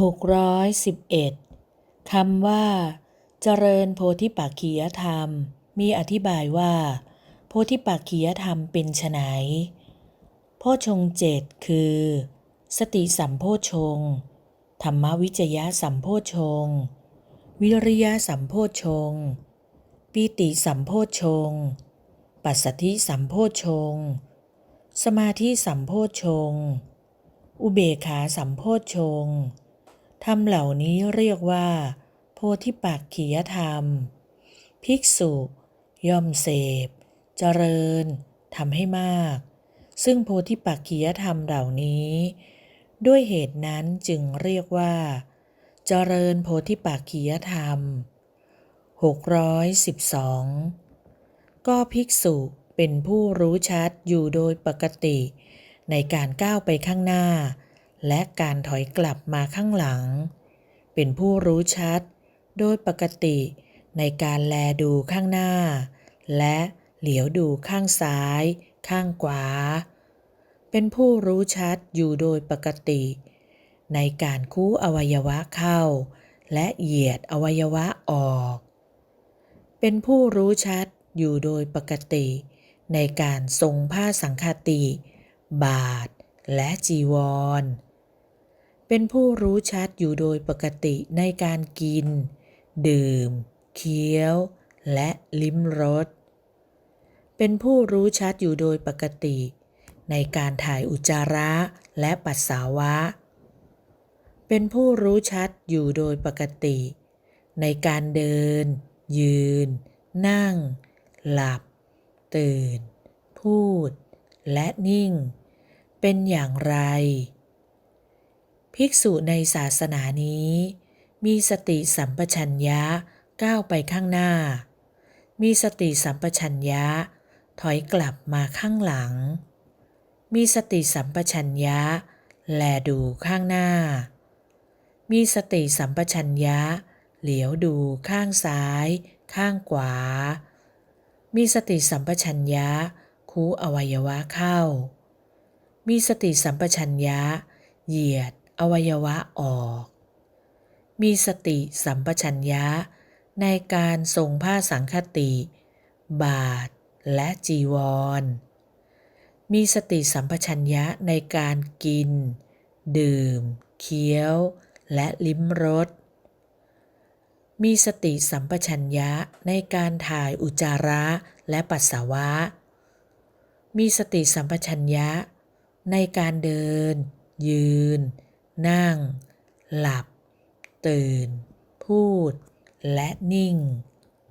611คำว่า เจริญโพธิปักขียธรรม มีอธิบายว่า โพธิปักขียธรรมเป็นไฉนโพชงเจ็ดคือ สติสัมโพชง ธรรมวิจยะสัมโพชง วิริยะสัมโพชงปีติสัมโพชง ปัสสธิสัมโพชง สมาธิสัมโพชง อุเบขาสัมโพชง ธรรมเหล่านี้เรียกว่า โพธิปักขียธรรม ภิกษุย่อมเสพ เจริญทำให้มาก ซึ่งโพธิปักขียธรรมเหล่านี้ ด้วยเหตุนั้นจึงเรียกว่า เจริญโพธิปักขียธรรม 612 ก็ภิกษุเป็นผู้รู้ชัดอยู่โดยปกติ ในการก้าวไปข้างหน้า และการถอยกลับมาข้างหลัง เป็นผู้รู้ชัด โดยปกติในการแลดูข้างหน้า และเหลียวดูข้างซ้าย ข้างขวา เป็นผู้รู้ชัดอยู่โดยปกติ ในการคู้อวัยวะเข้า และเหยียดอวัยวะออก เป็นผู้รู้ชัดอยู่โดยปกติ ในการทรงผ้าสังฆติ บาทและจีวร เป็นผู้รู้ชัดอยู่โดยปกติในการกิน ดื่ม เคี้ยว และลิ้มรส เป็นผู้รู้ชัดอยู่โดยปกติ ในการถ่ายอุจจาระและปัสสาวะ เป็นผู้รู้ชัดอยู่โดยปกติ ในการเดิน ยืน นั่ง หลับ ตื่น พูด และนิ่ง เป็นอย่างไร ภิกษุในศาสนานี้ มีสติสัมปชัญญะก้าวไปข้างหน้า มีสติสัมปชัญญะ ถอยกลับมาข้างหลัง มีสติสัมปชัญญะ แลดูข้างหน้า มีสติสัมปชัญญะ เหลียวดูข้างซ้าย ข้างขวา มีสติสัมปชัญญะ คูอวัยวะเข้า มีสติสัมปชัญญะ เหยียด อวัยวะออก มีสติสัมปชัญญะในการทรงผ้าสังฆติ บาทและจีวร มีสติสัมปชัญญะในการกิน ดื่ม เคี้ยว และลิ้มรส มีสติสัมปชัญญะในการถ่ายอุจจาระและปัสสาวะ มีสติสัมปชัญญะในการเดิน ยืน นั่ง หลับ ตื่น พูด และนิ่ง